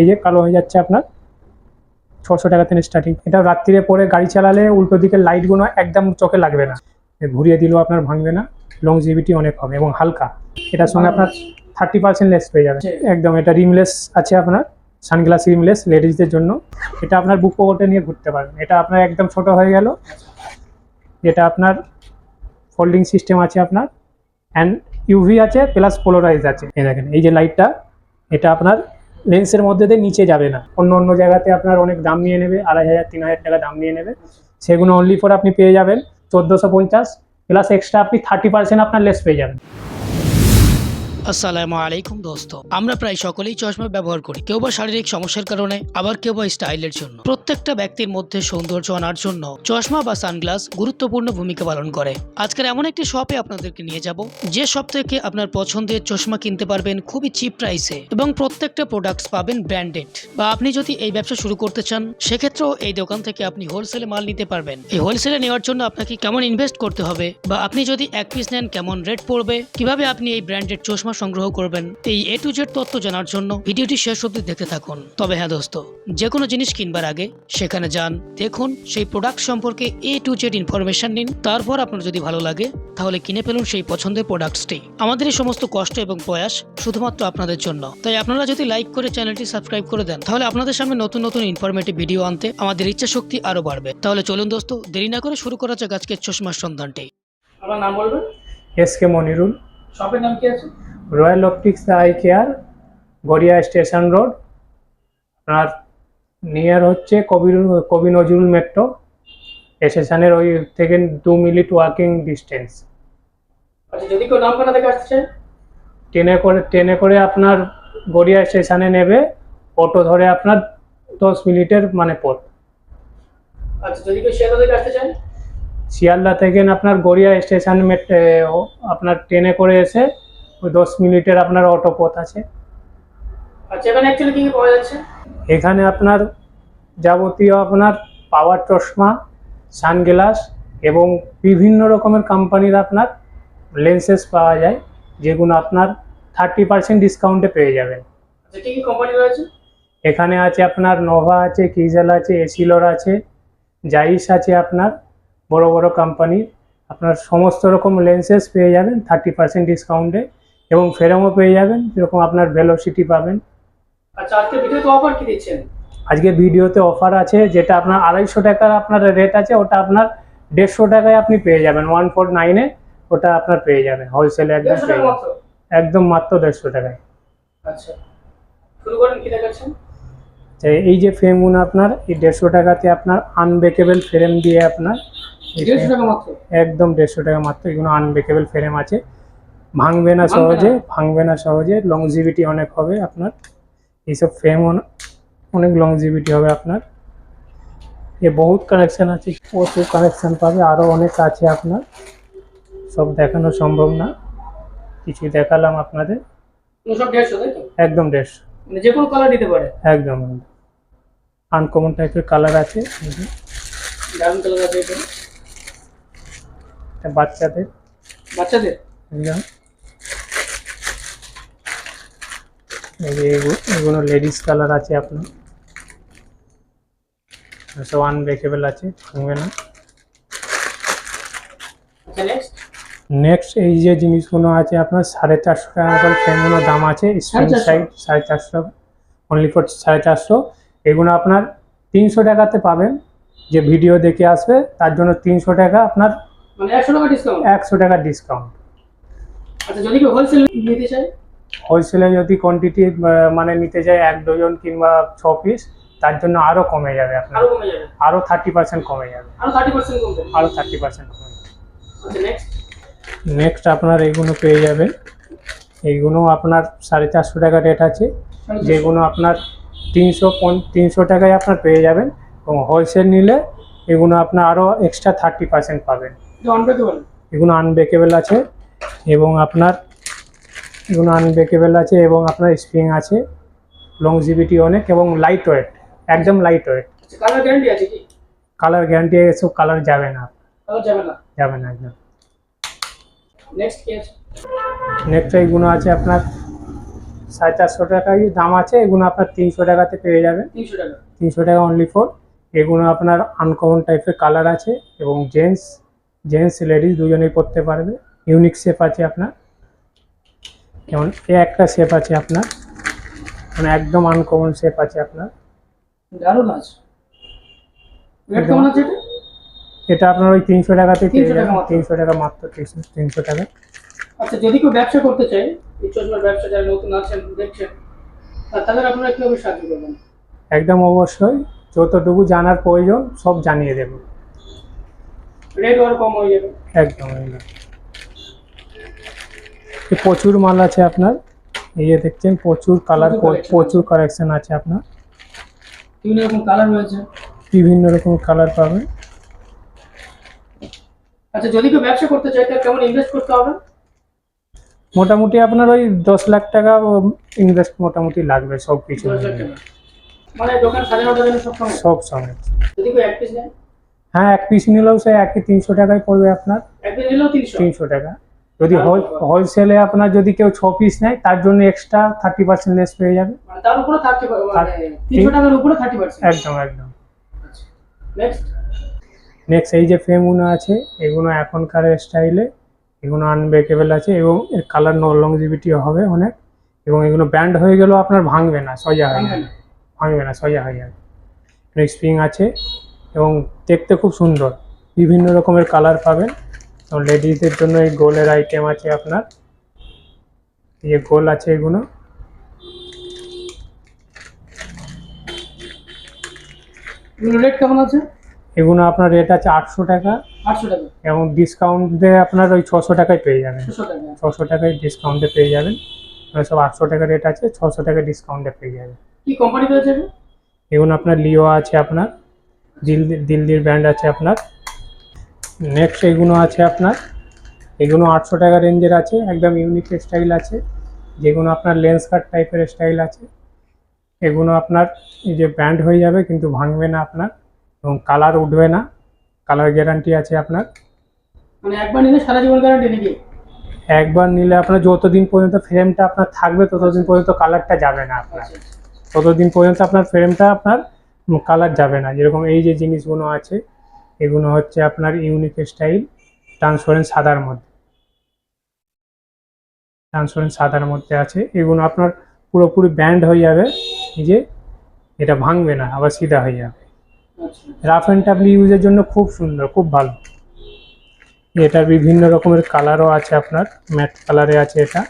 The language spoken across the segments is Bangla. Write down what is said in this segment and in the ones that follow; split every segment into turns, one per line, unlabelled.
এই যে কালো হয়ে যাচ্ছে আপনার ছশো টাকা থেকে স্টার্টিং এটা রাত্রিরে পরে গাড়ি চালালে উল্টো দিকে লাইটগুলো একদম চোখে লাগবে না। ঘুরিয়ে দিলেও আপনার ভাঙবে না লংজিভিটি অনেক হবে এবং হালকা। এটার সঙ্গে আপনার থার্টি পার্সেন্ট লেস পেয়ে যাবে। একদম এটা রিমলেস আছে আপনার সানগ্লাস রিমলেস লেডিসদের জন্য। এটা আপনার বুক পকেটে নিয়ে ঘুরতে পারবেন। এটা আপনার একদম ছোট হয়ে গেল। যেটা আপনার ফোল্ডিং সিস্টেম আছে আপনার অ্যান্ড ইউভি আছে প্লাস পোলোরাইজ আছে। এই দেখেন এই যে লাইটটা এটা আপনার লেন্সের মধ্যে দিয়ে নিচে যাবে না। অন্য অন্য জায়গাতে আপনার অনেক দাম নিয়ে নেবে, আড়াই হাজার, তিন হাজার টাকা দাম নিয়ে নেবে। সেগুলো অনলি ফর আপনি পেয়ে যাবেন। চোদ্দোশো পঞ্চাশ প্লাস এক্সট্রা আপনি থার্টি পার্সেন্ট আপনার লেস পেয়ে যাবেন।
আসসালামু আলাইকুম দোস্ত। আমরা প্রায় সকলেই চশমা ব্যবহার করি। কেউ বা শারীরিক সমস্যার কারণে, আবার কেউ বা স্টাইলের জন্য। প্রত্যেকটা ব্যক্তির মধ্যে সৌন্দর্য আনার জন্য চশমা বা সানগ্লাস গুরুত্বপূর্ণ ভূমিকা পালন করে। আজকের এমন একটি শপে আপনাদেরকে নিয়ে যাব, যে শপ থেকে আপনার পছন্দের চশমা কিনতে পারবেন খুবই চিপ প্রাইসে এবং প্রত্যেকটা প্রোডাক্টস পাবেন ব্র্যান্ডেড বা আপনি যদি এই ব্যবসা শুরু করতে চান, সেক্ষেত্রেও এই দোকান থেকে আপনি হোলসেলে মাল নিতে পারবেন। এই হোলসেলে নেওয়ার জন্য আপনাকে কেমন ইনভেস্ট করতে হবে? বা আপনি যদি এক পিস নেন, কেমন রেট পড়বে? কীভাবে আপনি এই ব্র্যান্ডেড চশমা সংগ্রহ করবেন এই এ টু জেড তথ্য জানার জন্য ভিডিওটি শেষ অবধি দেখতে থাকুন। তবে হ্যাঁ দোস্ত যে কোনো জিনিস কিনবার আগে সেখানে যান দেখুন সেই প্রোডাক্ট সম্পর্কে এ টু জেড ইনফরমেশন নিন। তারপর আপনার যদি ভালো লাগে তাহলে কিনে ফেলুন সেই পছন্দের প্রোডাক্টসটি আমাদের এই সমস্ত কষ্ট এবং প্রয়াস শুধুমাত্র আপনাদের জন্য। তাই আপনারা যদি লাইক করে চ্যানেলটি সাবস্ক্রাইব করে দেন তাহলে আপনাদের সামনে নতুন নতুন ইনফরমেটিভ ভিডিও আনতে আমাদের ইচ্ছা শক্তি আরও বাড়বে। তাহলে চলুন দোস্ত দেরি না করে শুরু করা যাক আজকের চশমার সন্ধানটি।
আমার নাম বলবেন?
S K Monirul.
শপের নাম কি আছে?
Royal optics eye care Garia station road আপনার নিয়ার হচ্ছে কবি কবি নজরুল মেট্রো স্টেশনের ওই থেকে দু মিনিট ওয়াকিং ডিস্টেন্স
আচ্ছা যদি কেউ নামখানা থেকে চায়
ট্রেনে করে ট্রেনে করে আপনার গড়িয়া স্টেশনে নেবে অটো ধরে আপনার দশ মিনিটের মানে পথ।
আচ্ছা যদি কেউ শিয়ালদা থেকে আসতে চায়?
শিয়ালদা থেকে আপনার গড়িয়া স্টেশন আপনার ট্রেনে করে এসে ওই দশ মিনিটের আপনার অটো পথ আছে।
আচ্ছা এখানে
আপনার যাবতীয় আপনার পাওয়ার চশমা সানগ্লাস এবং বিভিন্ন রকমের কোম্পানির আপনার লেন্সেস পাওয়া যায় যেগুলো আপনার থার্টি পার্সেন্ট ডিসকাউন্টে পেয়ে যাবেন।
আচ্ছা
এখানে আছে আপনার নোভা আছে কিজেল আছে এসিলোর আছে জাইস আছে আপনার বড় বড় কোম্পানির আপনার সমস্ত রকম লেন্সেস পেয়ে যাবেন থার্টি পার্সেন্ট ডিসকাউন্টে এবং ফেরমও পেয়ে যাবেন যেরকম আপনার ভেলোসিটি পাবেন।
আচ্ছা আজকে ভিডিওতে অফার কি দিচ্ছেন?
আজকে ভিডিওতে অফার আছে যেটা আপনার আড়াইশো টাকার আপনার রেট আছে ওটা আপনার দেড়শো টাকায় আপনি পেয়ে যাবেন। ওয়ান ফোর নাইনে ওটা আপনার পেয়ে যাবেন। হোলসেলে একদম পেয়ে যাবেন।
মাত্র?
একদম মাত্র দেড়শো টাকায়।
আচ্ছা। শুরু করেন কি দেখাচ্ছেন?
এই যে ফ্রেমগুলো আপনার এই দেড়শো টাকাতে আপনার আনব্রেকেবল ফ্রেম দিয়ে আপনার একদম দেড়শো টাকা মাত্র এগুলো আনব্রেকেবল ফ্রেম আছে। ভাঙবে না সহজে ভাঙবে না সহজে লংজিভিটি অনেক হবে আপনার। এইসব ফ্রেম অনেক লংজিভিটি হবে আপনার। এ বহুত কানেকশন আছে প্রচুর কানেকশন পাবে আরও অনেক আছে আপনার। সব দেখানো সম্ভব না কিছু দেখালাম আপনাদের। একদম দেড়শো।
মানে যে কোনো কালার দিতে পারে।
একদম আনকমন টাইপের কালার আছে
দারুণ কালার আছে এটা
এটা বাচ্চাদের।
বাচ্চাদের?
একদম। এই যে এগুলো লেডিস কালার আছে আপনার। সব আনব্রেকেবল আছে ভাঙবে না।
নেক্সট
এই যে জিনিসগুলো আছে আপনার সাড়ে চারশো টাকা মতন ফ্রেমগুলো দাম আছে
চারশো?
সাইড সাড়ে চারশো অনলি ফর সাড়ে চারশো। এগুলো আপনার তিনশো টাকাতে পাবেন। যে ভিডিও দেখে আসবে তার জন্য তিনশো টাকা আপনার
মানে একশো টাকা ডিসকাউন্ট
একশো টাকা ডিসকাউন্ট
আচ্ছা যদি কেউ হোলসেল নিতে চায়?
হোলসেলে যদি কোয়ান্টিটি মানে নিতে যায় এক ডজন কিংবা ছ পিস তার জন্য আরও কমে যাবে আপনার।
আরও
আরও থার্টি পার্সেন্ট কমে যাবে। আরও থার্টি পার্সেন্ট কমে যাবে।
আচ্ছা নেক্সট
নেক্সট আপনার এইগুলো পেয়ে যাবেন। এইগুলো আপনার সাড়ে চারশো টাকা রেট আছে। যেগুলো আপনার তিনশো তিনশো টাকায় আপনার পেয়ে যাবেন। এবং হোলসেল নিলে এগুলো আপনার আরও এক্সট্রা থার্টি পার্সেন্ট পাবেন। এগুলো আনব্রেকেবল আছে। এবং আপনার এগুলো আনব্রেকেবল আছে এবং আপনার স্প্রিং আছে লংজিভিটি অনেক এবং লাইট ওয়েট একদম লাইট ওয়েট
কালার গ্যারান্টি আছে কি?
কালার গ্যারান্টি এসব কালার যাবে না।
কালার যাবে না।
যাবে না একদম।
নেক্সট কি আছে?
নেক্সট এইগুলো আছে আপনার সাড়ে চারশো টাকাই দাম আছে এগুলো আপনার তিনশো টাকাতে পেয়ে যাবেন।
তিনশো টাকা।
তিনশো টাকা অনলি ফোর এগুলো আপনার আনকমন টাইপের কালার আছে এবং জেন্টস জেন্টস লেডিস দুজনেই পরতে পারবে। ইউনিক শেপ আছে আপনার। যেমন এ একটা শেপ আছে আপনার। মানে একদম আনকমন শেপ আছে আপনার।
দারুণ আছে। রেট কেমন আছে এটা?
এটা আপনার ওই তিনশো টাকাতে পেয়ে
300 টাকা
তিনশো টাকা মাত্র তিনশো টাকা।
আচ্ছা যদি কেউ ব্যবসা করতে চায় এই চশমার ব্যবসা যারা নতুন আছেন দেখছেন তাদের আপনারা কীভাবে সাহায্য করবেন?
একদম অবশ্যই যতটুকু জানার প্রয়োজন সব জানিয়ে দেবো।
রেট আরও কম হয়ে যাবে।
একদম। প্রচুর মাল আছে আপনার। এই যে দেখছেন প্রচুর কালার
প্রচুর
কালেকশন আছে। আপনার।
বিভিন্ন রকম কালার রয়েছে।
বিভিন্ন রকম কালার পাবেন।
আচ্ছা যদি কেউ ব্যবসা করতে চায় তাহলে কেমন ইনভেস্ট করতে হবে?
মোটামুটি আপনার ওই দশ লাখ টাকা ইনভেস্ট মোটামুটি লাগবে সব কিছু
মানে দোকান সাড়ে নটার জন্য সব সময়?
সব
যদি কেউ এক পিস নেয়?
হ্যাঁ এক পিস নিলেও সে একই তিনশো টাকায় পড়বে আপনার।
এক পিস নিলেও তিনশো?
তিনশো টাকা। যদি হোলসেলে আপনার যদি কেউ ছ পিস নেয় তার জন্য এক্সট্রা থার্টি পার্সেন্ট লেস পেয়ে যাবে।
মানে তার উপরে থার্টি মানে তিনশো টাকার উপরে থার্টি পার্সেন্ট
একদম একদম।
নেক্সট
নেক্সট এই যে ফ্রেমগুলো আছে এগুলো এখনকার স্টাইলে এগুলো আনব্রেকেবল আছে এবং এর কালার লংজিভিটি হবে অনেক এবং এগুলো ব্যান্ড হয়ে গেলেও আপনার ভাঙবে না সোজা হয়ে যাবে। ভাঙবে না সোজা হয়ে যাবে। স্প্রিং আছে এবং দেখতে খুব সুন্দর। বিভিন্ন রকমের কালার পাবেন। এবং লেডিসদের জন্য এই গোলের আইটেম আছে আপনার। এই যে গোল আছে এগুলো।
রেট কেমন আছে?
এগুলো আপনার রেট আছে আটশো টাকা।
আটশো টাকা।
এবং ডিসকাউন্ট দিয়ে আপনার ওই ছশো টাকায় পেয়ে যাবেন।
ছশো
টাকায় ডিসকাউন্টে পেয়ে যাবেন। সব আটশো টাকা রেট আছে ছশো টাকা ডিসকাউন্টে পেয়ে যাবেন।
কি কোম্পানি?
এগুলো? আপনার লিও আছে আপনার। দিল দিল্লির ব্র্যান্ড আছে আপনার। নেক্সট এগুলো আছে আপনার এগুলো আটশো টাকা রেঞ্জের আছে একদম ইউনিক স্টাইল আছে যেগুলো আপনার লেন্স কাট টাইপের স্টাইল আছে। এগুলো আপনার এই যে ব্র্যান্ড হয়ে যাবে কিন্তু ভাঙবে না আপনার এবং কালার উঠবে না কালার গ্যারান্টি আছে আপনার।
মানে একবার নিলে সারা জীবন গ্যারান্টি নাকি?
একবার নিলে আপনার যতদিন পর্যন্ত ফ্রেমটা আপনার থাকবে ততদিন পর্যন্ত কালারটা যাবে না আপনার।
আচ্ছা, আচ্ছা।
ততদিন পর্যন্ত আপনার ফ্রেমটা আপনার কালার যাবে না। যেরকম এই যে জিনিসগুলো আছে এগুলো হচ্ছে আপনার ইউনিক স্টাইল ট্রান্সপারেন্ট সাদার মধ্যে। ট্রান্সপারেন্ট সাদার মধ্যে আছে। এগুলো আপনার পুরোপুরি ব্যান্ড হয়ে যাবে যে এটা ভাঙবে না, আবার সিধা হয়ে যাবে। রাফ অ্যান্ড টাবলি ইউজের জন্য খুব সুন্দর, খুব ভালো। এটার বিভিন্ন রকমের কালারও আছে আপনার ম্যাট কালারে আছে এটা।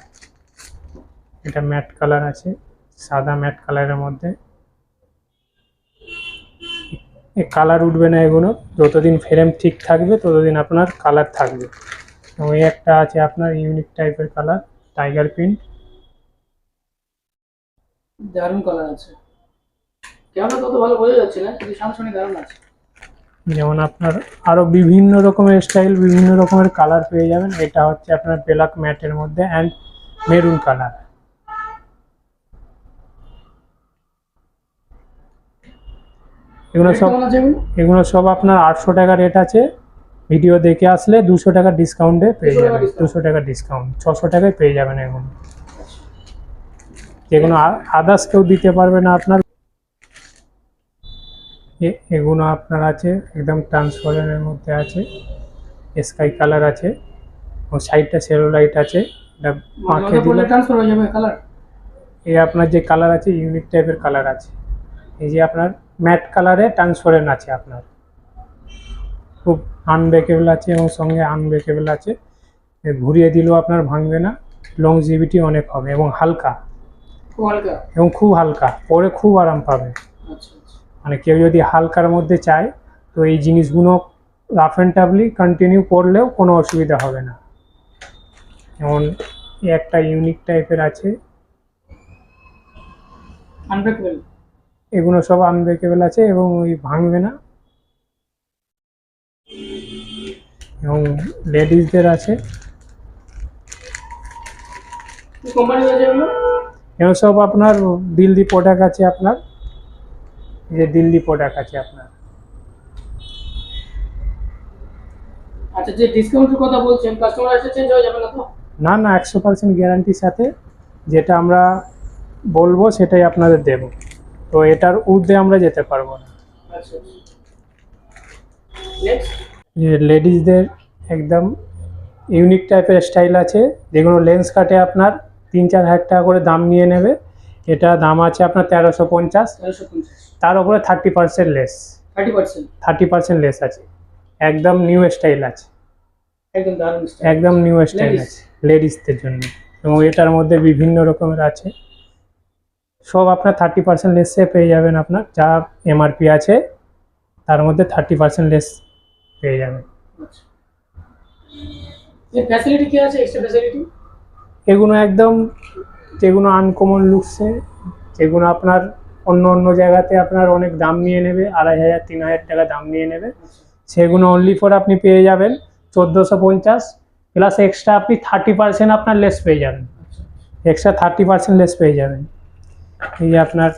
এটা ম্যাট কালার আছে, সাদা ম্যাট কালারের মধ্যে। কালার উঠবে না এগুলো। যতদিন ফ্রেম ঠিক থাকবে ততদিন আপনার কালার থাকবে। এই একটা আছে আপনার ইউনিক টাইপের কালার টাইগার প্রিন্ট
দারুণ কালার আছে। ক্যামেরা তত ভালো বোঝা যাচ্ছে না কিন্তু সামনাসামনি দারুণ আছে।
যেমন আপনার আরও বিভিন্ন রকমের স্টাইল বিভিন্ন রকমের কালার পেয়ে যাবেন। এটা হচ্ছে আপনার ব্ল্যাক ম্যাটের মধ্যে অ্যান্ড মেরুন কালার এগুলো সব
এগুলো?
এগুলো সব আপনার আটশো টাকা রেট আছে। ভিডিও দেখে আসলে দুশো টাকা ডিসকাউন্টে পেয়ে যাবেন। দুশো টাকা ডিসকাউন্ট ছশো টাকায় পেয়ে যাবেন এগুলো যেগুলো আদার্স কেউ দিতে পারবে না আপনার। এগুলো আপনার আছে একদম ট্রান্সপারেন্টের মধ্যে আছে। স্কাই কালার আছে। ও সাইডটা সেলোলাইট আছে। এটা
মানে
আঁখে
ওটা পড়লে
দিলে
ট্রান্সফার হয়ে যাবে কালার
এই আপনার যে কালার আছে ইউনিক টাইপের কালার আছে। এই যে আপনার ম্যাট কালারে ট্রান্সপারেন্ট আছে আপনার। খুব আনব্রেকেবল আছে এবং সঙ্গে আনব্রেকেবল আছে। ঘুরিয়ে দিলেও আপনার ভাঙবে না। লংজিভিটি অনেক হবে এবং হালকা। এবং খুব হালকা। পরে খুব আরাম পাবে।
আচ্ছা আচ্ছা।
মানে কেউ যদি হালকার মধ্যে চায় তো এই জিনিসগুলো রাফ অ্যান্ড টাবলি কন্টিনিউ করলেও কোনো অসুবিধা হবে না। যেমন একটা ইউনিক টাইপের আছে।
আনব্রেকেবল
এগুলো সব আনব্রেকেবল আছে এবং ওই ভাঙবে না। এবং লেডিসদের আছে।
এগুলো?
সব আপনার দিল্লি প্রোডাক্ট আছে আপনার। যে দিল্লি প্রোডাক্ট আছে আপনার।
আচ্ছা যে ডিসকাউন্টের কথা বলছেন কাস্টমার এসে চেঞ্জ হয়ে যাবে না তো?
না না একশো পার্সেন্ট গ্যারান্টির সাথে যেটা আমরা বলব সেটাই আপনাদের দেব। তো এটার ঊর্ধ্বে আমরা যেতে পারব না।
আচ্ছা
যে লেডিসদের একদম ইউনিক টাইপের স্টাইল আছে। যেগুলো লেন্স কাটে আপনার তিন চার হাজার টাকা করে দাম নিয়ে নেবে। এটা দাম আছে আপনার তেরোশো পঞ্চাশ। তার উপরে thirty percent less.
Thirty percent?
Less আছে। একদম নিউ স্টাইল আছে।
একদম
নিউ স্টাইল আছে। লেডিসদের জন্য। এবং এটার মধ্যে বিভিন্ন রকমের আছে। সব আপনার থার্টি পার্সেন্ট লেসে পেয়ে যাবেন আপনার যা এমআরপি আছে তার মধ্যে থার্টি পার্সেন্ট লেস পেয়ে যাবেন।
কি আছে এক্সট্রা
এগুলো একদম যেগুলো আনকমন লুকসে যেগুলো আপনার অন্য অন্য জায়গাতে আপনার অনেক দাম নিয়ে নেবে আড়াই হাজার তিন হাজার টাকা দাম নিয়ে নেবে। সেগুলো অনলি ফর আপনি পেয়ে যাবেন চোদ্দোশো পঞ্চাশ প্লাস এক্সট্রা আপনি থার্টি পার্সেন্ট আপনার লেস পেয়ে যাবেন। এক্সট্রা থার্টি পার্সেন্ট লেস পেয়ে যাবেন। এই যে আপনার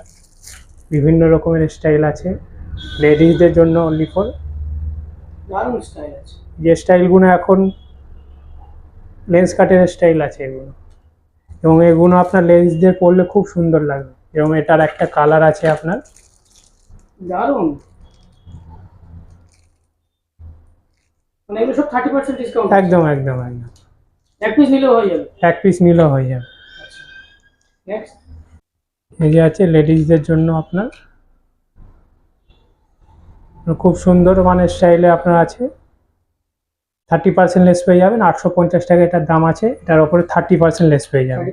বিভিন্ন রকমের স্টাইল আছে। লেডিসদের জন্য অনলি ফর
দারুণ স্টাইল আছে।
যে স্টাইলগুলো এখন লেন্স কাটের স্টাইল আছে এগুলো। এবং এগুলো আপনার লেন্সদের পরলে খুব সুন্দর লাগবে। এবং এটার একটা কালার আছে আপনার।
দারুণ। মানে এগুলো সব ডিসকাউন্ট
একদম একদম একদম।
এক পিস নিলেও হয়ে যাবে।
এক পিস নিলেও হয়ে যাবে।
নেক্সট
এই যে আছে লেডিসদের জন্য আপনার। খুব সুন্দর মানের স্টাইলে আপনার আছে। থার্টি পার্সেন্ট লেস পেয়ে যাবেন আটশো পঞ্চাশ টাকা এটার দাম আছে এটার ওপরে থার্টি পার্সেন্ট লেস পেয়ে যাবেন।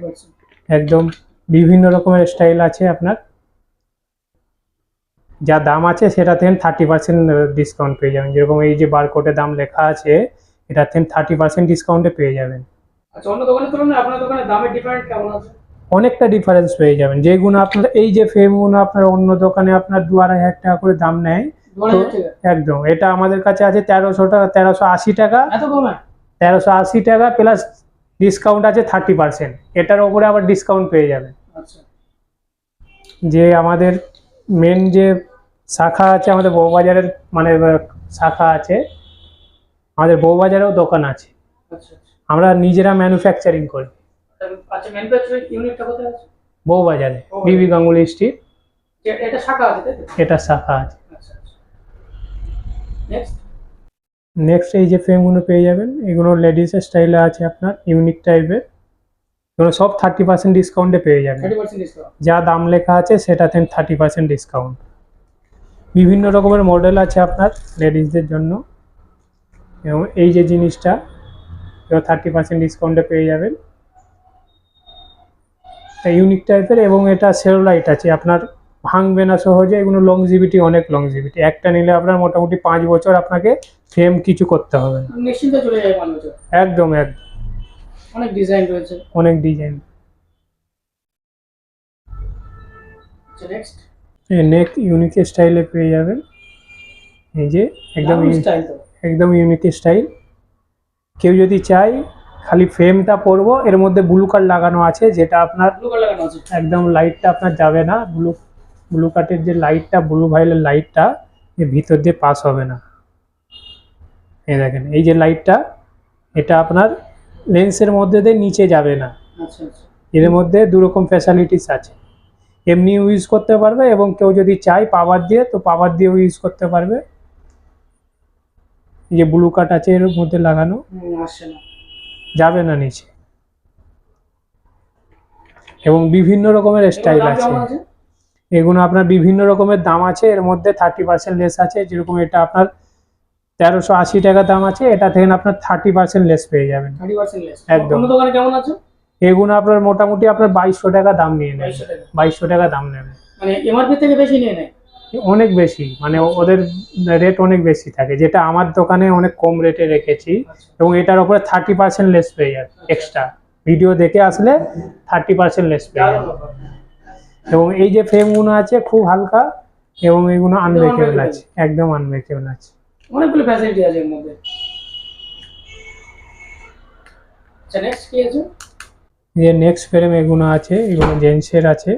একদম বিভিন্ন রকমের স্টাইল আছে আপনার। যা দাম আছে সেটা থেকে থার্টি পার্সেন্ট ডিসকাউন্ট পেয়ে যাবেন। যেরকম এই যে বারকোডে দাম লেখা আছে এটা থেকে থার্টি পার্সেন্ট ডিসকাউন্টে পেয়ে যাবেন।
আচ্ছা অন্য দোকানের তুলনায় আপনার দোকানে দামের ডিফারেন্ট কেমন আছে?
অনেকটা ডিফারেন্স পেয়ে যাবেন। যেগুলো আপনার এই যে ফ্রেমগুলো আপনার অন্য দোকানে আপনার দু আড়াই হাজার টাকা করে দাম নেয় একদম। এটা আমাদের কাছে আছে তেরোশো টাকা তেরোশো আশি টাকা। তেরোশো আশি টাকা প্লাস ডিসকাউন্ট আছে থার্টি পার্সেন্ট এটার ওপরে আবার ডিসকাউন্ট পেয়ে যাবেন।
আচ্ছা।
যে আমাদের মেন যে শাখা আছে আমাদের বউবাজারের মানে শাখা আছে আমাদের বউবাজারেও দোকান আছে।
আচ্ছা আচ্ছা।
আমরা নিজেরা ম্যানুফ্যাকচারিং করি।
আচ্ছা ম্যানুফ্যাকচারিং ইউনিটটা কোথায় আছে?
বউবাজারে। বিবি গাঙ্গুলি স্ট্রিট
এটা শাখা আছে
এটা শাখা আছে।
আচ্ছা আচ্ছা। নেক্সট
নেক্সট এই যে ফ্রেমগুলো পেয়ে যাবেন এগুলো লেডিসের স্টাইলে আছে আপনার ইউনিক টাইপের এগুলো সব থার্টি পার্সেন্ট ডিসকাউন্টে পেয়ে যাবেন। যা দাম লেখা আছে সেটাতে থার্টি পার্সেন্ট ডিসকাউন্ট বিভিন্ন রকমের মডেল আছে আপনার লেডিসদের জন্য। এবং এই যে জিনিসটা থার্টি পার্সেন্ট ডিসকাউন্টে পেয়ে যাবেন। ইউনিক টাইপের এবং এটা সেরোলাইট আছে। আপনার ভাঙবে না সহজে এগুলো লংজিভিটি অনেক লংজিভিটি একটা নিলে আপনার মোটামুটি পাঁচ বছর আপনাকে ফ্রেম কিছু করতে হবে। না একদম একদম।
অনেক ডিজাইন রয়েছে।
অনেক ডিজাইন নেক ইউনিক স্টাইলে পেয়ে যাবেন। এই যে একদম একদম ইউনিক স্টাইল কেউ যদি চায় খালি ফ্রেমটা পরব এর মধ্যে ব্লু কার্ড লাগানো আছে যেটা আপনার একদম লাইটটা আপনার যাবে না ব্লু ব্লু কার্টের যে লাইটটা ব্লু ভাইলের লাইটটা এর ভিতর দিয়ে পাস হবে না। এই দেখেন এই যে লাইটটা এটা আপনার লেন্সের মধ্যে দিয়ে নিচে যাবে না।
আচ্ছা আচ্ছা।
এর মধ্যে দু রকম ফ্যাসিলিটিস আছে। এমনি ইউজ করতে পারবে এবং কেউ যদি চায় পাওয়ার দিয়ে তো পাওয়ার দিয়েও ইউজ করতে পারবে। এই যে ব্লু কাট আছে এর মধ্যে লাগানো।
আসছে না।
যাবে না নিচে। এবং বিভিন্ন রকমের স্টাইল আছে। এগুলো আপনার বিভিন্ন রকমের দাম আছে এর মধ্যে থার্টি পার্সেন্ট লেস আছে যেরকম এটা আপনার তেরোশো আশি টাকা দাম আছে এটা থেকে আপনার থার্টি পার্সেন্ট লেস পেয়ে যাবেন। একদম।
অন্য কেমন আছে?
এগুলো আপনার মোটামুটি আপনার বাইশশো টাকা দাম নিয়ে
টাকা।
বাইশশো টাকা দাম নেবে।
মানে এমআরপি থেকে বেশি নিয়ে নেয়?
অনেক বেশি মানে ওদের রেট অনেক বেশি থাকে যেটা আমার দোকানে অনেক কম রেটে রেখেছি
আচ্ছা
এবং এটার উপরে থার্টি পার্সেন্ট লেস পেয়ে যাবে এক্সট্রা ভিডিও দেখে আসলে থার্টি পার্সেন্ট লেস পেয়ে যাবে এবং এই যে ফ্রেমগুলো আছে খুব হালকা এবং এগুলো আনব্রেকেবল আছে একদম আনব্রেকেবল আছে।
অনেকগুলো ফ্যাসিলিটি আছে এর মধ্যে। আচ্ছা নেক্সট কি আছে?
এই যে নেক্সট ফ্রেম এগুলো আছে এগুলো জেন্টসের আছে।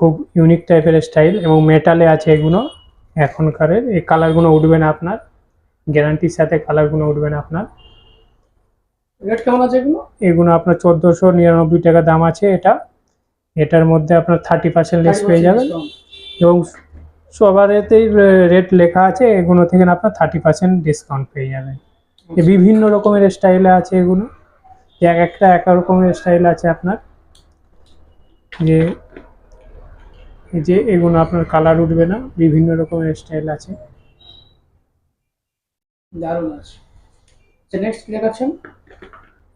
খুব ইউনিক টাইপের স্টাইল এবং মেটালে আছে এগুলো এখনকারের। এই কালারগুলো উঠবে না আপনার। গ্যারান্টির সাথে কালারগুলো উঠবে না আপনার।
রেট কেমন আছে এগুলো?
এগুলো আপনার চোদ্দোশো নিরানব্বই টাকা দাম আছে এটা। এটার মধ্যে আপনার থার্টি পার্সেন্ট লেস পেয়ে যাবেন। এবং সবার এতেই রেট লেখা আছে এগুলো থেকে আপনার থার্টি পার্সেন্ট ডিসকাউন্ট পেয়ে যাবেন। এ বিভিন্ন রকমের স্টাইলে আছে এগুলো। এক একটা এক এক রকমের স্টাইল আছে আপনার। যে এই যে এগুলো আপনার কালার উঠবে না বিভিন্ন রকমের স্টাইল আছে।
দারুণ আছে। আচ্ছা নেক্সট কি দেখাচ্ছেন?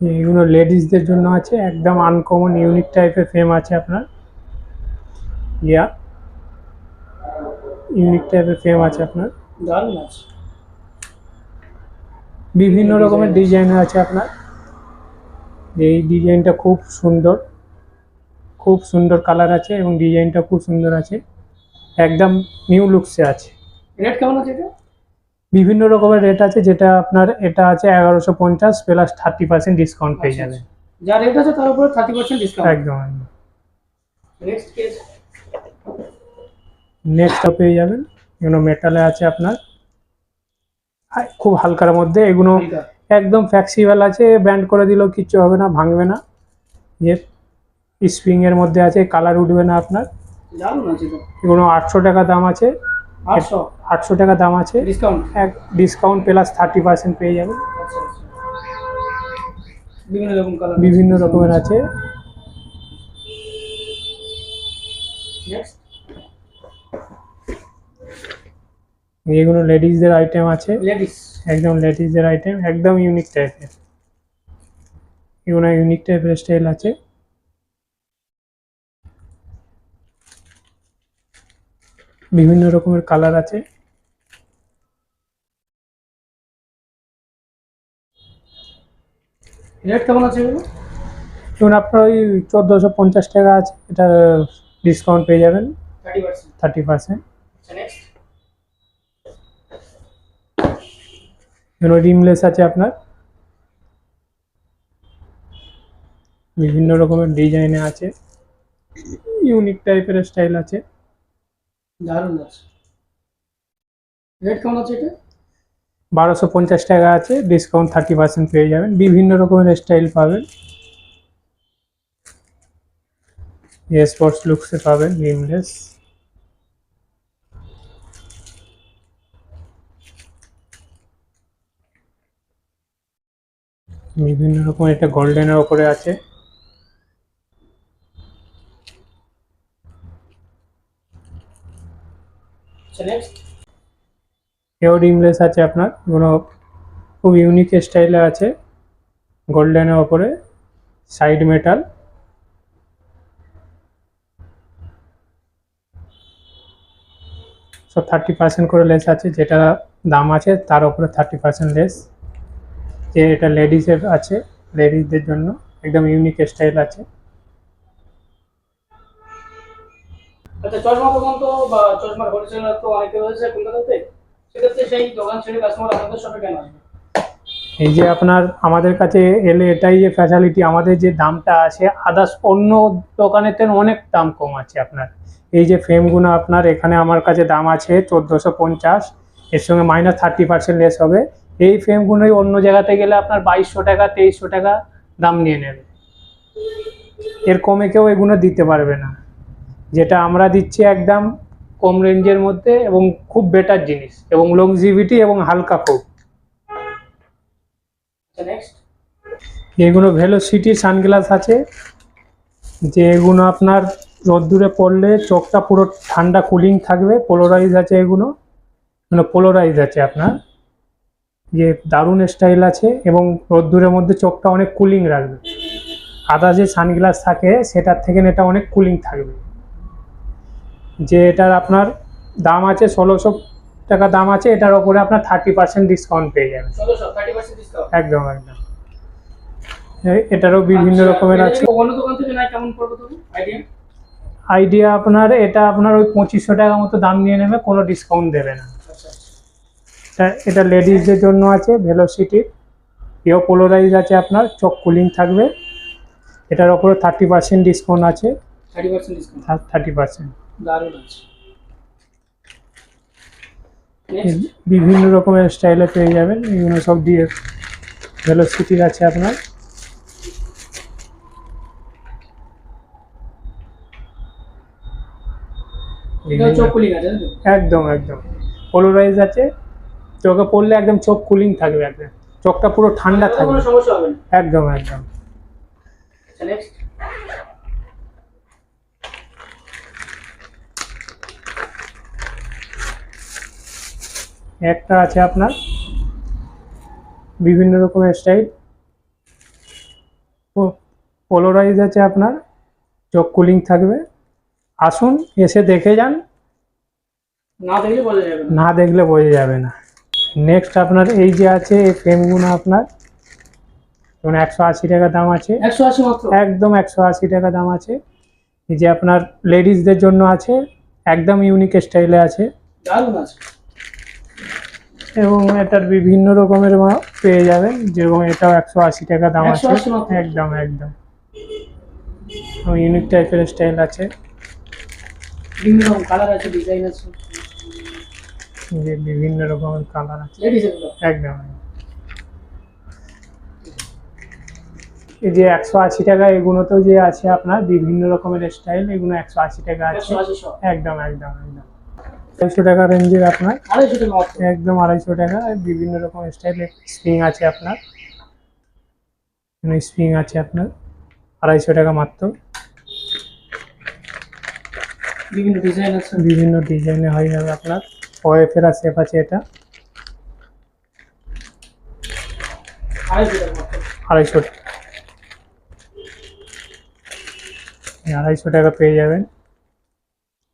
এগুলো লেডিসদের জন্য আছে একদম আনকমন ইউনিক টাইপের ফ্রেম আছে আপনার। ইয়া ইউনিক টাইপের ফ্রেম আছে আপনার।
দারুণ আছে।
বিভিন্ন রকমের ডিজাইন আছে আপনার। এই ডিজাইনটা খুব সুন্দর। খুব সুন্দর কালার আছে এবং ডিজাইনটা খুব সুন্দর আছে। একদম নিউ লুকসে আছে।
রেট কেমন আছে এটা?
বিভিন্ন রকমের রেট আছে যেটা আপনার এটা আছে এগারোশো পঞ্চাশ প্লাস থার্টি পার্সেন্ট ডিসকাউন্ট পেয়ে
আচ্ছা,
যাবেন
যা রেট আছে তার উপরে থার্টি পার্সেন্ট ডিসকাউন্ট
একদম
নেক্সট কেস
নেক্সটটা পেয়ে যাবেন। এগুলো মেটালে আছে আপনার। খুব হালকার মধ্যে এগুলো একদম ফ্লেক্সিবল আছে ব্যান্ড করে দিলেও কিচ্ছু হবে না ভাঙবে না। যে স্প্রিং এর মধ্যে আছে কালার উঠবে না আপনার। এগুলো আটশো টাকা দাম আছে।
আটশো?
টাকা দাম আছে।
ডিসকাউন্ট
এক ডিসকাউন্ট প্লাস থার্টি পার্সেন্ট পেয়ে যাবেন।
আচ্ছা আচ্ছা। বিভিন্ন
রকমের আছে। এগুলো লেডিসদের আইটেম আছে। একদম লেডিসদের আইটেম একদম ইউনিক টাইপের এগুলো ইউনিক টাইপের স্টাইল আছে। বিভিন্ন রকমের কালার আছে।
রেট কেমন আছে এগুলো?
যেমন আপনার ওই চোদ্দোশো পঞ্চাশ টাকা আছে এটা ডিসকাউন্ট পেয়ে যাবেন।
থার্টি পার্সেন্ট
রিমলেস আছে আপনার। বিভিন্ন রকমের ডিজাইনে আছে। ইউনিক টাইপের স্টাইল আছে।
দারুণ আছে। রেট কেমন আছে এটা?
বারোশো পঞ্চাশ টাকা আছে ডিসকাউন্ট থার্টি পার্সেন্ট পেয়ে যাবেন। বিভিন্ন রকমের স্টাইল পাবেন। স্পোর্টস লুকসে পাবেন রিমলেস বিভিন্ন রকম এটা গোল্ডেনের ওপরে আছে
আচ্ছা নেক্সট
এও আছে আপনার এগুলো খুব ইউনিক স্টাইলে আছে গোল্ডেনের ওপরে সাইড মেটাল সব থার্টি পার্সেন্ট করে লেস আছে, যেটা দাম আছে, তার উপরে থার্টি পার্সেন্ট লেস যে এটা লেডিসের আছে লেডিসদের জন্য, একদম ইউনিক স্টাইল আছে।
আচ্ছা চশমা দোকান তো বা চশমার হোলসেলার তো অনেকে রয়েছে কলকাতাতে। সেক্ষেত্রে সেই দোকান ছেড়ে কাস্টমার আমাদের শপে কেন আসবে?
এই যে আপনার, আমাদের কাছে এলে এটাই যে ফ্যাসিলিটি আমাদের যে দামটা আছে আদার্স অন্য দোকানের থেকে অনেক দাম কম আছে আপনার। এই যে ফ্রেমগুলো আপনার, এখানে আমার কাছে দাম আছে চোদ্দোশো পঞ্চাশ, এর সঙ্গে মাইনাস থার্টি পার্সেন্ট লেস হবে। এই ফ্রেমগুলোই অন্য জায়গাতে গেলে আপনার বাইশশো টাকা, তেইশশো টাকা দাম নিয়ে নেবে। এর কমে কেউ এগুলো দিতে পারবে না। যেটা আমরা দিচ্ছি একদম কম রেঞ্জের মধ্যে এবং খুব বেটার জিনিস এবং লংজিভিটি এবং হালকা খুব।
আচ্ছা
এগুলো ভেলোসিটির সানগ্লাস আছে যে এগুলো আপনার রোদ্দুরে পড়লে চোখটা পুরো ঠান্ডা কুলিং থাকবে পোলোরাইজ আছে এগুলো মানে পোলোরাইজ আছে আপনার। যে দারুণ স্টাইল আছে এবং রোদ্দুরের মধ্যে চোখটা অনেক কুলিং রাখবে। আদা যে সানগ্লাস থাকে সেটার থেকে এটা অনেক কুলিং থাকবে। যে এটার আপনার দাম আছে ষোলোশো টাকা দাম আছে এটার ওপরে আপনার থার্টি পার্সেন্ট ডিসকাউন্ট পেয়ে যাবেন। একদম একদম। এটারও বিভিন্ন রকমের আছে।
আইডিয়া?
আপনার এটা আপনার ওই পঁচিশশো টাকা মতো দাম নিয়ে নেবে কোনো ডিসকাউন্ট দেবে না।
আচ্ছা আচ্ছা।
এটা- লেডিসদের জন্য আছে ভেলোসিটির এও পোলোরাইজ আছে আপনার চোখ কুলিং থাকবে। এটার ওপরে থার্টি পার্সেন্ট ডিসকাউন্ট আছে।
থার্টি পার্সেন্ট
বিভিন্ন রকমের স্টাইলে পেয়ে যাবেন। এগুলো সব দিয়ে ভালো ভেলোসিটির আছে আপনার। একদম একদম। পোলোরাইজ আছে। চোখে পড়লে একদম চোখ কুলিং থাকবে একদম। চোখটা পুরো ঠান্ডা থাকবে। একদম একদম। একটা আছে আপনার। বিভিন্ন রকমের স্টাইল পোলোরাইজ আছে আপনার। চোখ কুলিং থাকবে। আসুন এসে দেখে যান।
না দেখলে বোঝা যাবে না।
না দেখলে বোঝা যাবে না। নেক্সট আপনার এই যে আছে এই ফ্রেমগুলো আপনার। যেমন একশো আশি টাকা দাম আছে।
একশো আশি মাত্র?
একদম একশো আশি টাকা দাম আছে। এই যে আপনার লেডিসদের জন্য আছে। একদম ইউনিক স্টাইলে আছে।
দারুণ আছে।
এবং এটার বিভিন্ন রকমের পেয়ে যাবেন। যেরকম এটাও একশো আশি টাকা দাম আছে। একদম একদম। ইউনিক টাইপের স্টাইল আছে।
বিভিন্ন রকম কালার আছে ডিজাইন আছে।
যে বিভিন্ন রকমের কালার আছে। একদম এই যে একশো আশি টাকা এগুলোতেও যে আছে আপনার বিভিন্ন রকমের স্টাইল এগুলো একশো আশি টাকা আছে। একদম একদম একদম। আড়াইশো টাকা রেঞ্জের আপনার। একদম আড়াইশো টাকা। বিভিন্ন রকম স্টাইলের স্প্রিং আছে আপনার। স্প্রিং আছে আপনার। আড়াইশো টাকা মাত্র।
বিভিন্ন ডিজাইন আছে।
বিভিন্ন ডিজাইনে হয়ে যাবে আপনার। ওয়েফেরা শেপ আছে এটা।
আড়াইশো টাকা
আড়াইশো টাকা। আড়াইশো টাকা পেয়ে যাবেন।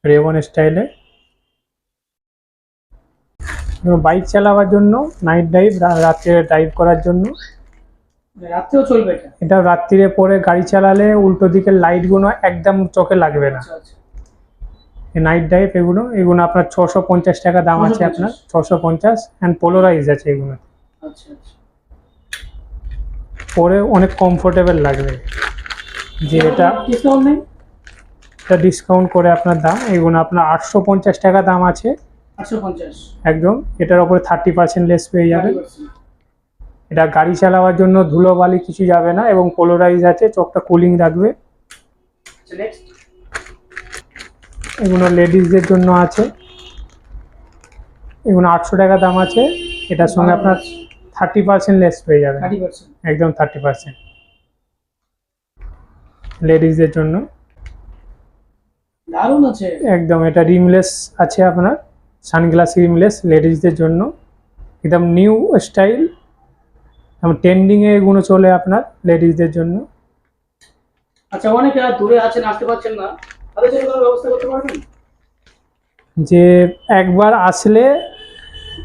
রেবন স্টাইলে বাইক চালাবার জন্য নাইট ড্রাইভ রাত্রে ড্রাইভ করার জন্য।
রাত্রেও চলবে এটা?
এটা রাত্রিরে পরে গাড়ি চালালে উল্টো দিকের লাইটগুলো একদম চোখে লাগবে না।
আচ্ছা আচ্ছা।
নাইট ড্রাইভ এগুলো এগুলো আপনার ছশো পঞ্চাশ টাকা দাম আছে আপনার ছশো পঞ্চাশ অ্যান্ড পোলোরাইজ আছে এগুলো।
আচ্ছা আচ্ছা।
পরে অনেক কমফোর্টেবল লাগবে। যে এটা
ডিসকাউন্ট নেই?
এটা ডিসকাউন্ট করে আপনার দাম এগুলো আপনার আটশো পঞ্চাশ টাকা দাম আছে। একদম এটার উপরে থার্টি পার্সেন্ট লেস পেয়ে যাবেন এটা গাড়ি চালাবার জন্য ধুলো বালি কিছু যাবে না এবং পোলোরাইজ আছে চোখটা কুলিং রাখবে।
আচ্ছা
এগুলো লেডিসদের জন্য আছে। এগুলো আটশো টাকা দাম আছে এটার সঙ্গে আপনার থার্টি পার্সেন্ট লেস পেয়ে
পার্সেন্ট
একদম থার্টি পার্সেন্ট লেডিসদের জন্য।
দারুণ আছে।
একদম এটা রিমলেস আছে আপনার। সানগ্লাস রিমলেস লেডিসদের জন্য। একদম নিউ স্টাইল। এবং ট্রেন্ডিংয়ে এগুলো চলে আপনার লেডিসদের জন্য।
আচ্ছা অনেকে দূরে আছেন আসতে পারছেন না। তাদের জন্য ব্যবস্থা করতে পারবেন?
যে একবার আসলে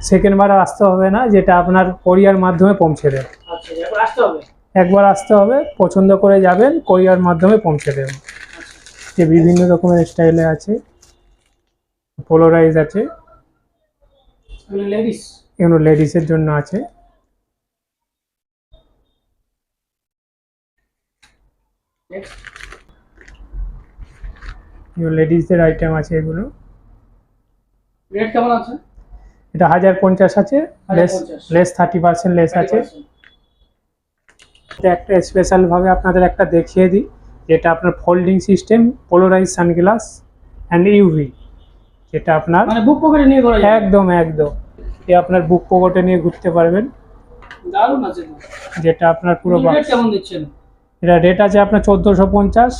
সেকেন্ডবার আসতে হবে না যেটা আপনার কোরিয়ার মাধ্যমে পৌঁছে দেবে।
আচ্ছা
একবার আসতে হবে? পছন্দ করে যাবেন কোরিয়ার মাধ্যমে পৌঁছে দেবে। যে বিভিন্ন রকমের স্টাইলে আছে পোলোরাইজ আছে।
এগুলো লেডিস
এগুলো লেডিসের জন্য আছে। লেডিসদের আইটেম আছে এগুলো।
রেট কেমন আছে?
এটা হাজার পঞ্চাশ আছে less less thirty percent less আছে। এটা একটা স্পেশাল ভাবে আপনাদের একটা দেখিয়ে দিই যেটা আপনার folding system polarise sunglass and UV যেটা আপনার
মানে বুক পকেটে নিয়ে যায়?
একদম একদম। এ আপনার বুক পকেটে নিয়ে ঘুরতে পারবেন।
দারুণ আছে
যেটা আপনার পুরো
কেমন দিচ্ছেন?
এটা রেট আছে আপনার চোদ্দোশো পঞ্চাশ।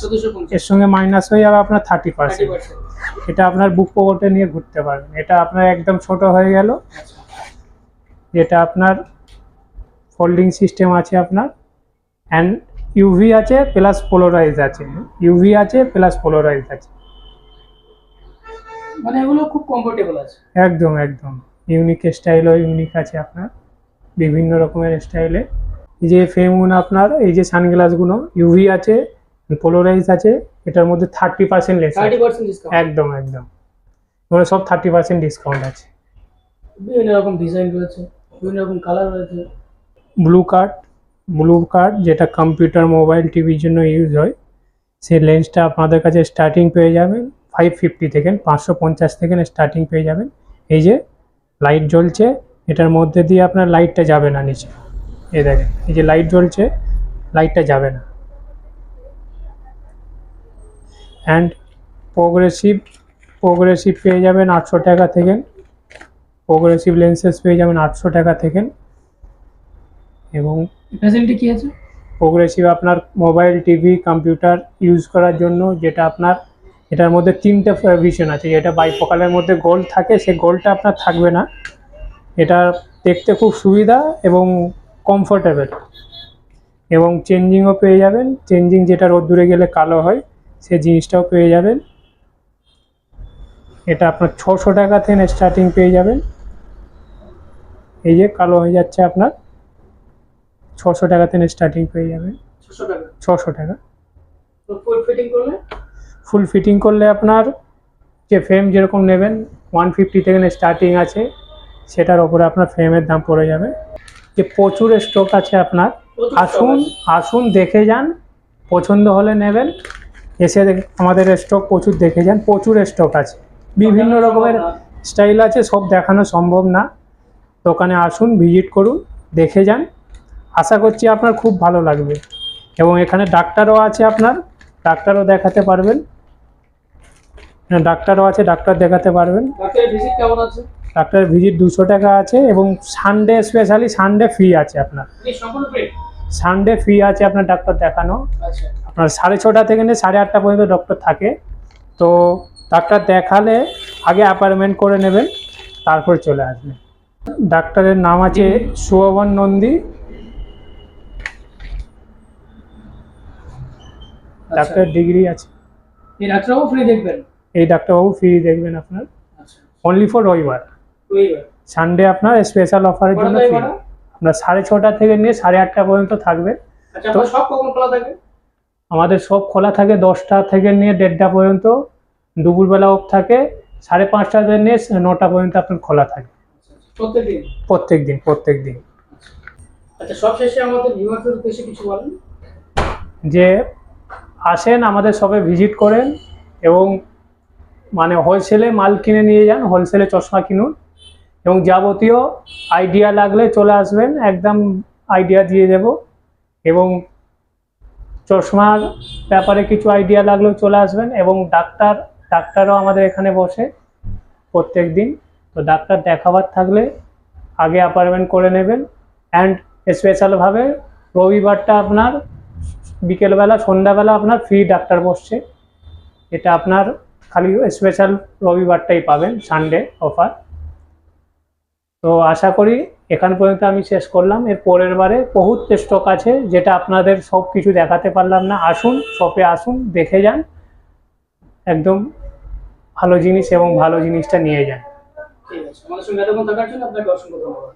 এর সঙ্গে মাইনাস হয়ে যাবে আপনার থার্টি পার্সেন্ট এটা আপনার বুক পকেটে নিয়ে ঘুরতে পারবেন। এটা আপনার একদম ছোট হয়ে গেল। যেটা আপনার ফোল্ডিং সিস্টেম আছে আপনার। অ্যান্ড ইউভি আছে প্লাস পোলোরাইজ আছে। ইউভি আছে প্লাস পোলোরাইজ আছে।
মানে এগুলো খুব কমফোর্টেবল আছে।
একদম একদম। ইউনিক স্টাইলও ইউনিক আছে আপনার। বিভিন্ন রকমের স্টাইলে এই যে ফ্রেমগুলো আপনার এই যে সানগ্লাসগুলো ইউভি আছে পোলোরাইজ আছে এটার মধ্যে থার্টি পার্সেন্ট লেস একদম একদম। মানে সব থার্টি পার্সেন্ট ডিসকাউন্ট আছে।
বিভিন্ন রকম ডিজাইন রয়েছে বিভিন্ন রকম কালার রয়েছে।
ব্লু কার্ড ব্লু কার্ড যেটা কম্পিউটার মোবাইল টিভির জন্য ইউজ হয়। সেই লেন্সটা আপনাদের কাছে স্টার্টিং পেয়ে যাবেন। ফাইভ ফিফটি থেকে পাঁচশো পঞ্চাশ থেকে স্টার্টিং পেয়ে যাবেন। এই যে লাইট জ্বলছে এটার মধ্যে দিয়ে আপনার লাইটটা যাবে না নিচে। এই দেখেন এই যে লাইট জ্বলছে লাইটটা যাবে না। অ্যান্ড প্রোগ্রেসিভ প্রোগ্রেসিভ পেয়ে যাবেন আটশো টাকা থেকে। প্রোগ্রেসিভ লেন্সেস পেয়ে যাবেন আটশো টাকা থেকে। এবং
ফ্যাসিলিটি কি আছে?
প্রোগ্রেসিভ আপনার মোবাইল টিভি কম্পিউটার ইউজ করার জন্য যেটা আপনার এটার মধ্যে তিনটে ভিশন আছে। যেটা বাইফোকালের মধ্যে গোল থাকে সে গোলটা আপনার থাকবে না। এটা দেখতে খুব সুবিধা এবং কমফোর্টেবল এবং চেঞ্জিংও পেয়ে যাবেন। চেঞ্জিং যেটা রোদ্দুরে গেলে কালো হয় সে জিনিসটাও পেয়ে যাবেন। এটা আপনার ছশো টাকা থেকে স্টার্টিং পেয়ে যাবেন। এই যে কালো হয়ে যাচ্ছে আপনার। ছশো টাকা থেকে স্টার্টিং পেয়ে যাবেন।
ছশো টাকা।
ছশো টাকা।
ফুল ফিটিং করলে?
ফুল ফিটিং করলে আপনার যে ফ্রেম যেরকম নেবেন ওয়ান ফিফটি থেকে স্টার্টিং আছে সেটার ওপরে আপনার ফ্রেমের দাম পড়ে যাবে। যে প্রচুর স্টক আছে আপনার আসুন আসুন দেখে যান পছন্দ হলে নেবেন এসে আমাদের স্টক প্রচুর দেখে যান প্রচুর স্টক আছে। বিভিন্ন রকমের স্টাইল আছে। সব দেখানো সম্ভব না। দোকানে আসুন ভিজিট করুন দেখে যান। আশা করছি আপনার খুব ভালো লাগবে। এবং এখানে ডাক্তারও আছে আপনার ডাক্তারও দেখাতে পারবেন। ডাক্তারও আছে ডাক্তার দেখাতে পারবেন।
ডাক্তারের ভিজিট
ডাক্তারের দুশো টাকা আছে এবং সানডে স্পেশালি সানডে ফ্রি আছে আপনার। সানডে ফ্রি আছে আপনার ডাক্তার দেখানো।
আচ্ছা।
আপনার সাড়ে ছটা থেকে নিয়ে সাড়ে আটটা পর্যন্ত ডক্টর থাকে। তো ডাক্তার দেখালে আগে অ্যাপয়েন্টমেন্ট করে নেবেন তারপর চলে আসবেন ডাক্তারের নাম আছে সুভন নন্দী। ডাক্তার ডিগ্রি আছে।
আচ্ছা। এই ডাক্তারবাবু ফ্রি দেখবেন।
এই ডাক্তারবাবু ফ্রি দেখবেন আপনার।
আচ্ছা।
অনলি ফর রবিবার। সানডে আপনার স্পেশাল অফারের জন্য ফ্রি আপনার সাড়ে ছটা থেকে নিয়ে সাড়ে আটটা পর্যন্ত থাকবে।
তো সব কখন খোলা থাকে?
আমাদের সব খোলা থাকে দশটা থেকে নিয়ে দেড়টা পর্যন্ত। দুপুরবেলা অফ থাকে। সাড়ে পাঁচটা থেকে নিয়ে নটা পর্যন্ত আপনার খোলা থাকে। প্রত্যেক দিন প্রত্যেক দিন
আচ্ছা সব আমাদের ভিউয়ার্সের উদ্দেশ্যে কিছু বলেন।
যে আসেন আমাদের সবে ভিজিট করেন এবং মানে হোলসেলে মাল কিনে নিয়ে যান হোলসেলে চশমা কিনুন। এবং যাবতীয় আইডিয়া লাগলে চলে আসবেন, একদম আইডিয়া দিয়ে দেব। এবং চশমার ব্যাপারে কিছু আইডিয়া লাগলেও চলে আসবেন এবং ডাক্তার ডাক্তারও আমাদের এখানে বসে প্রত্যেক দিন। তো ডাক্তার দেখাবার থাকলে আগে অ্যাপয়েন্টমেন্ট করে নেবেন। অ্যান্ড স্পেশালভাবে রবিবারটা আপনার বিকেলবেলা, সন্ধ্যাবেলা আপনার ফ্রি ডাক্তার বসছে। এটা আপনার খালি স্পেশাল রবিবারটাই পাবেন সানডে অফার তো আশা করি এখান পর্যন্ত আমি শেষ করলাম। এর পরের বারে বহুত স্টক আছে যেটা আপনাদের সব কিছু দেখাতে পারলাম না। আসুন শপে আসুন, দেখে যান। একদম ভালো জিনিস এবং ভালো জিনিসটা নিয়ে যান।
ঠিক আছে। আমাদের সঙ্গে থাকার জন্য আপনাকে অসংখ্য ধন্যবাদ।